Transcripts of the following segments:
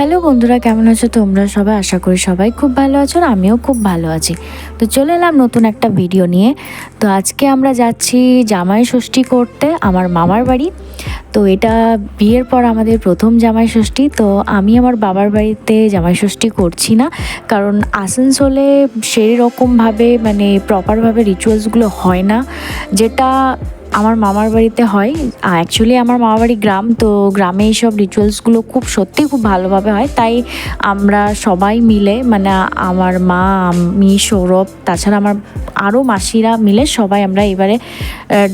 Hello বন্ধুরা, কেমন আছো তোমরা সবাই? আশা করি সবাই খুব ভালো আছো আর আমিও খুব ভালো আছি। তো চলে এলাম নতুন একটা ভিডিও নিয়ে। তো আজকে আমরা যাচ্ছি জামাই ষষ্ঠী করতে, আমার মামার বাড়ি। তো এটা বিয়ের পর আমাদের প্রথম জামাই ষষ্ঠী, তো আমি আমার বাবার বাড়িতে জামাই ষষ্ঠী করছি না। কারণ আসানসোলে সেই রকমভাবে মানে প্রপারভাবে রিচুয়ালসগুলো হয় না। যেটা আমার মামার বাড়িতে হয়। অ্যাকচুয়ালি আমার মামার বাড়ি গ্রাম, তো গ্রামে এইসব রিচুয়ালসগুলো খুব সত্যি খুব ভালোভাবে হয়। তাই আমরা সবাই মিলে মানে আমার মা, আমি, সৌরভ, তাছাড়া আমার আরও মাসিরা মিলে সবাই আমরা এবারে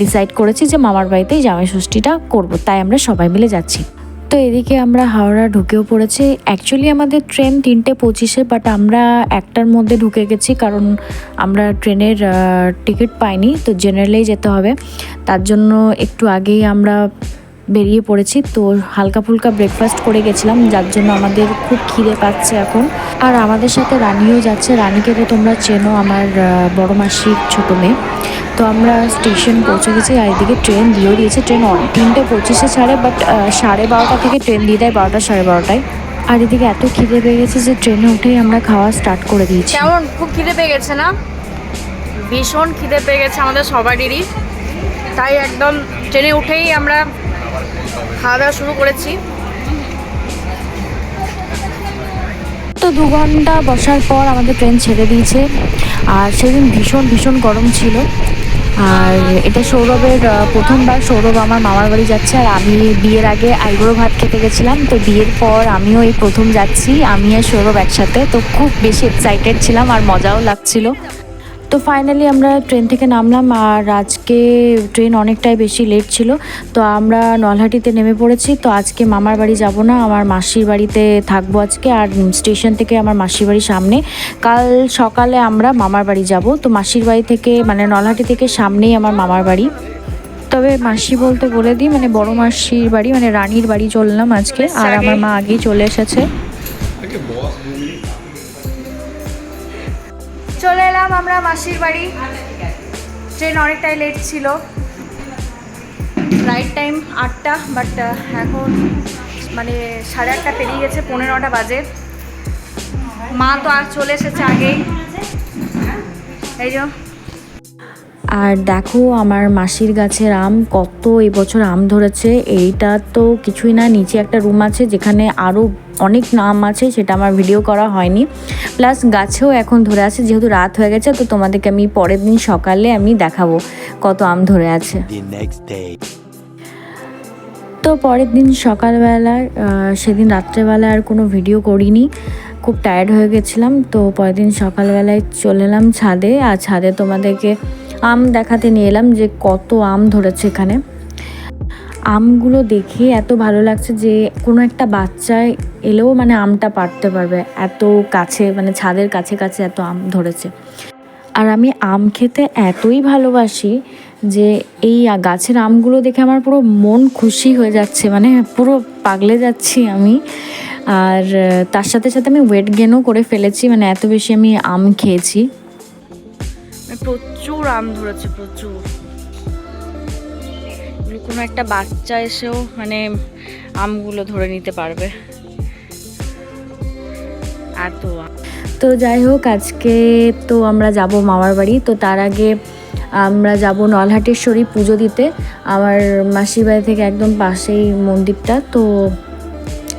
ডিসাইড করেছি যে মামার বাড়িতেই জামাই ষষ্ঠীটা করব। তাই আমরা সবাই মিলে যাচ্ছি। তো এদিকে আমরা হাওড়া ঢুকেও পড়েছি। অ্যাকচুয়ালি আমাদের ট্রেন তিনটে পঁচিশে বাট আমরা একটার মধ্যে ঢুকে গেছি কারণ আমরা ট্রেনের টিকিট পাইনি, তো জেনারেলেই যেতে হবে। তার জন্য একটু আগেই আমরা বেরিয়ে পড়েছি। তো হালকা ফুলকা ব্রেকফাস্ট করে গেছিলাম, যার জন্য আমাদের খুব খিদে পাচ্ছে এখন। আর আমাদের সাথে রানিও যাচ্ছে। রানীকে তো তোমরা চেনো, আমার বড় মাসির ছোটো মেয়ে। তো আমরা স্টেশন পৌঁছে গেছি আর এদিকে ট্রেন দিয়েও দিয়েছে। ট্রেন তিনটে পঁচিশে ছাড়ে বাট সাড়ে বারোটা থেকে ট্রেন দিয়ে দেয় বারোটা সাড়ে বারোটায়। আর এদিকে এত খিদে পেয়ে গেছে যে ট্রেনে উঠেই আমরা খাওয়া স্টার্ট করে দিয়েছি। কেমন? খুব খিদে পেয়ে গেছে না? ভীষণ খিদে পেয়ে গেছে আমাদের সবারই। তাই একদম ট্রেনে উঠেই আমরা খাওয়া দাওয়া শুরু করেছি। তো দু ঘণ্টা বসার পর আমাদের ট্রেন ছেড়ে দিয়েছে। আর সেদিন ভীষণ ভীষণ গরম ছিল। আর এটা সৌরভের প্রথমবার সৌরভ আমার মামার বাড়ি যাচ্ছে। আর আমি বিয়ের আগে আইবুড়ো ভাত খেতে গেছিলাম। তো বিয়ের পর আমিও এই প্রথম যাচ্ছি। আমি আর সৌরভ একসাথে। তো খুব বেশি এক্সাইটেড ছিলাম আর মজাও লাগছিল। তো ফাইনালি আমরা ট্রেন থেকে নামলাম আর আজকে ট্রেন অনেকটাই বেশি লেট ছিল। তো আমরা নলহাটিতে নেমে পড়েছি। তো আজকে মামার বাড়ি যাব না আমার মাসির বাড়িতে থাকব আজকে আর স্টেশন থেকে আমার মাসির বাড়ির সামনে। কাল সকালে আমরা মামার বাড়ি যাব। তো মাসির বাড়ি থেকে মানে নলহাটি থেকে সামনেই আমার মামার বাড়ি। তবে মাসি বলতে বলে দিই মানে বড় মাসির বাড়ি মানে রানীর বাড়ি চললাম আজকে। আর আমার মা আগেই চলে এসেছে। চলে এলাম আমরা মাসির বাড়ি। ট্রেন অনেকটাই লেট ছিল। রাইট টাইম আটটা বাট এখন মানে সাড়ে আটটা পেরিয়ে গেছে পনেরোটা বাজে। মা তো আর চলে এসেছে আগেই। এই যে আর দেখো আমার মাসির গাছের আম কত এবছর আম ধরেছে। এইটা তো কিছুই না নিচে একটা রুম আছে যেখানে আরও অনেক নাম আছে সেটা আমার ভিডিও করা হয়নি। প্লাস গাছেও এখন ধরে আছে যেহেতু রাত হয়ে গেছে তো তোমাদেরকে আমি পরের দিন সকালে আমি দেখাবো কত আম ধরে আছে। তো পরের দিন সকালবেলায় আহ, সেদিন রাত্রেবেলায় আর কোনো ভিডিও করিনি। খুব টায়ার্ড হয়ে গেছিলাম তো পরের দিন সকালবেলায় চলে এলাম ছাদে। আর ছাদে তোমাদেরকে আম দেখাতে নিয়ে এলাম যে কত আম ধরেছে এখানে। আমগুলো দেখে এত ভালো লাগছে যে কোনো একটা বাচ্চায় এলেও মানে আমটা পারতে পারবে। এত কাছে মানে ছাদের কাছে কাছে এত আম ধরেছে। আর আমি আম খেতে এতই ভালোবাসি যে এই গাছের আমগুলো দেখে আমার পুরো মন খুশি হয়ে যাচ্ছে মানে পুরো পাগলে যাচ্ছি আমি। আর তার সাথে সাথে আমি ওয়েট গেনও করে ফেলেছি মানে এত বেশি আমি আম খেয়েছি। প্রচুর আম ধরেছে, প্রচুর। মানে কোনো একটা বাচ্চা এসেও মানে আমগুলো ধরে নিতে পারবে। এত। তো যাই হোক, আজকে তো আমরা যাব মামার বাড়ি। তো তার আগে আমরা যাব নলহাটেশ্বরী পুজো দিতে। আমার মাসির বাড়ি থেকে একদম পাশেই মন্দিরটা। তো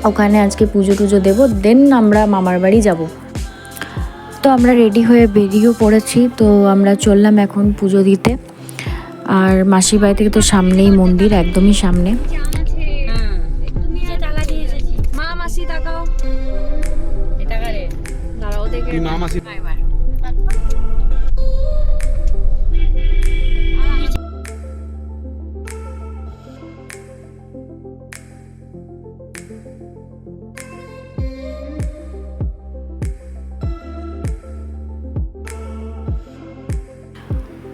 ওখানে আজকে পুজো টুজো দেবো। দেন আমরা মামার বাড়ি যাব। তো আমরা রেডি হয়ে বেরিয়েও পড়েছি তো আমরা চললাম এখন পুজো দিতে। আর মাসির বাড়ি থেকে তো সামনেই মন্দির একদমই সামনে। মা মাসি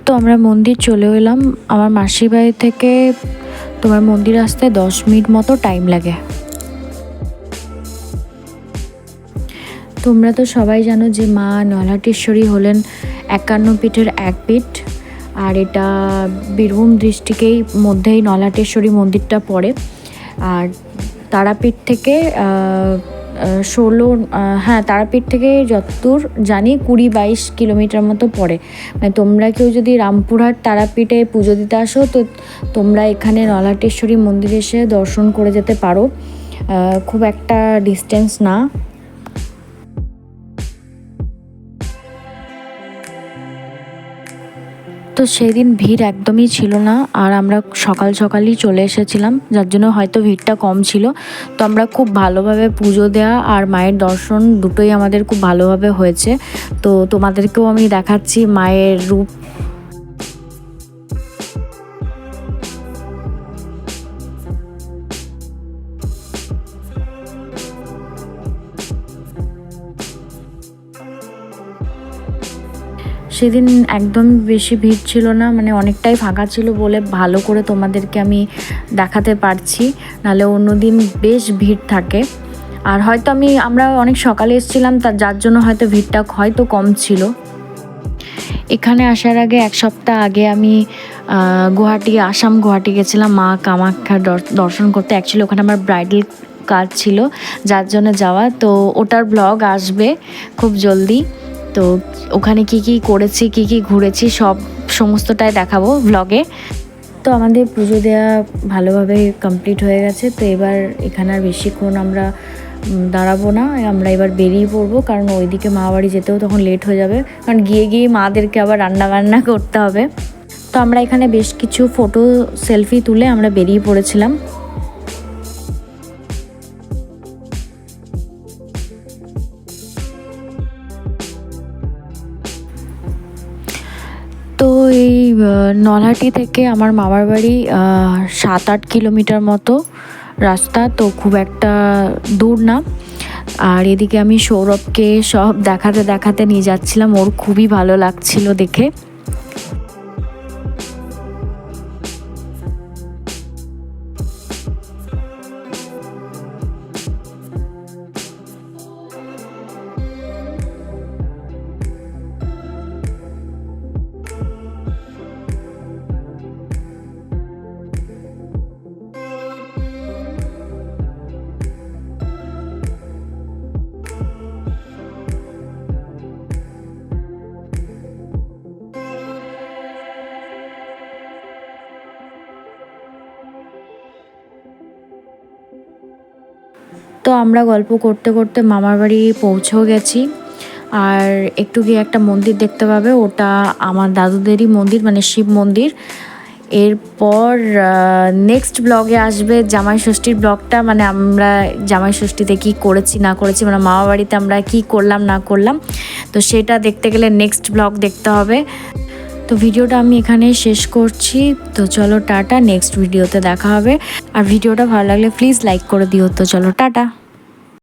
তো আমরা মন্দির চলে এলাম। আমার মাসির বাড়ি থেকে তোমার মন্দির আসতে দশ মিনিট মতো টাইম লাগে। তোমরা তো সবাই জানো যে মা নলাটেশ্বরী হলেন একান্ন পীঠের এক পীঠ। আর এটা বীরভূম ডিস্ট্রিক্টেই মধ্যেই নলাটেশ্বরী মন্দিরটা পড়ে। আর তারাপীঠ থেকে ষোলো হ্যাঁ তারাপীঠ থেকে যতদূর জানি কুড়ি বাইশ কিলোমিটার মতো পড়ে। মানে তোমরা কেউ যদি রামপুরহাট তারাপীঠে পুজো দিতে আসো, তো তোমরা এখানে নলাটেশ্বরী মন্দির এসে দর্শন করে যেতে পারো। খুব একটা ডিস্টেন্স না। তো সেদিন ভিড় একদমই ছিল না, আর আমরা সকাল সকালই চলে এসেছিলাম, যার জন্য হয়তো ভিড়টা কম ছিল। তো আমরা খুব ভালোভাবে পুজো দেওয়া আর মায়ের দর্শন দুটোই আমাদের খুব ভালোভাবে হয়েছে। তো তোমাদেরকেও আমি দেখাচ্ছি মায়ের রূপ সেদিন একদম বেশি ভিড় ছিল না মানে অনেকটাই ফাঁকা ছিল বলে ভালো করে তোমাদেরকে আমি দেখাতে পারছি, নাহলে অন্যদিন বেশ ভিড় থাকে। আর হয়তো আমি, আমরা অনেক সকালে এসেছিলাম তার যার জন্য হয়তো ভিড়টা হয়তো কম ছিল। এখানে আসার আগে এক সপ্তাহ আগে আমি গুয়াহাটি, আসাম গুয়াহাটি গেছিলাম, মা কামাখ্যার দর- দর্শন করতে। অ্যাকচুয়ালি ওখানে আমার ব্রাইডাল কাজ ছিল, যার জন্য যাওয়া। তো ওটার ব্লগ আসবে খুব জলদি। তো ওখানে কি কি করেছি, কি কি ঘুরেছি, সব সমস্তটাই দেখাবো ব্লগে তো আমাদের পুজো দেওয়া ভালোভাবে কমপ্লিট হয়ে গেছে, তো এবার এখানে আর বেশিক্ষণ আমরা দাঁড়াবো না, আমরা এবার বেরিয়ে পড়ব, কারণ ওইদিকে মা বাড়ি যেতেও তখন লেট হয়ে যাবে, কারণ গিয়ে গিয়ে মাদেরকে আবার রান্না বান্না করতে হবে। তো আমরা এখানে বেশ কিছু ফটো সেলফি তুলে আমরা বেরিয়ে পড়েছিলাম। নলহাটি থেকে আমার মামার বাড়ি সাত আট কিলোমিটার মতো রাস্তা, তো খুব একটা দূর না। আর এদিকে আমি সৌরভকে সব দেখাতে দেখাতে নিয়ে যাচ্ছিলাম, ওর খুবই ভালো লাগছিল দেখে। তো আমরা গল্প করতে করতে মামার বাড়ি পৌঁছেও গেছি। আর একটু গিয়ে একটা মন্দির দেখতে পাবে, ওটা আমার দাদুদেরই মন্দির মানে শিব মন্দির। এরপর নেক্সট ব্লগে আসবে জামাই ষষ্ঠীর ব্লগটা মানে আমরা জামাই ষষ্ঠীতে কী করেছি, না করেছি মানে মামা বাড়িতে আমরা কী করলাম, না করলাম। তো সেটা দেখতে গেলে নেক্সট ব্লগ দেখতে হবে। তো ভিডিওটা আমি এখানে শেষ করছি। তো চলো টাটা, নেক্সট ভিডিওতে দেখা হবে। আর ভিডিওটা ভালো লাগলে প্লিজ লাইক করে দিও। তো চলো টাটা।